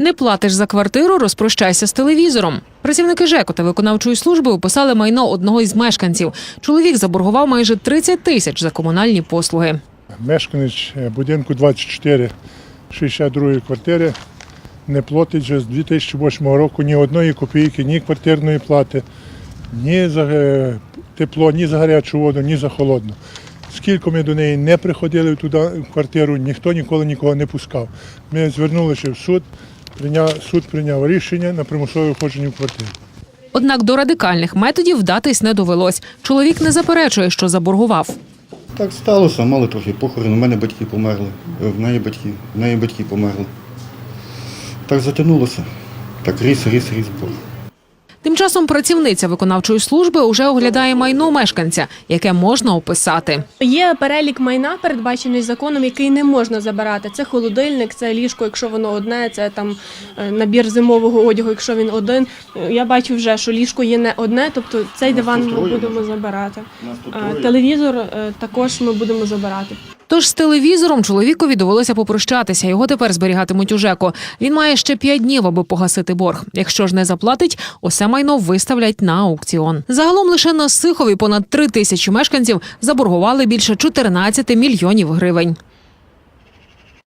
Не платиш за квартиру, розпрощайся з телевізором. Працівники ЖЕКу та виконавчої служби описали майно одного із мешканців. Чоловік заборгував майже 30 тисяч за комунальні послуги. Мешканець е, будинку 24 62 квартири не платить вже з 2008 року ні одної копійки, ні квартирної плати, ні за е, тепло, ні за гарячу воду, ні за холодну. Скільки ми до неї не приходили туди в квартиру, ніхто ніколи нікого не пускав. Ми звернулися в суд, прийняв, суд прийняв рішення на примусове входження в квартиру. Однак до радикальних методів вдатись не довелось. Чоловік не заперечує, що заборгував. Так сталося, мали трохи похорон. У мене батьки померли, в неї батьки, в неї батьки померли. Так затягнулося. Так ріс, ріс, ріс борг. Тим часом працівниця виконавчої служби уже оглядає майно мешканця, яке можна описати. Є перелік майна, передбачений законом, який не можна забирати. Це холодильник, це ліжко, якщо воно одне, це там е, набір зимового одягу, якщо він один. Я бачу вже, що ліжко є не одне, тобто цей диван ми будемо забирати. Е. Телевізор е, також ми будемо забирати. Тож з телевізором чоловікові довелося попрощатися. Його тепер зберігатимуть у ЖЕКО. Він має ще п'ять днів, аби погасити борг. Якщо ж не заплатить, усе майно виставлять на аукціон. Загалом лише на Сихові понад три тисячі мешканців заборгували більше 14 мільйонів гривень.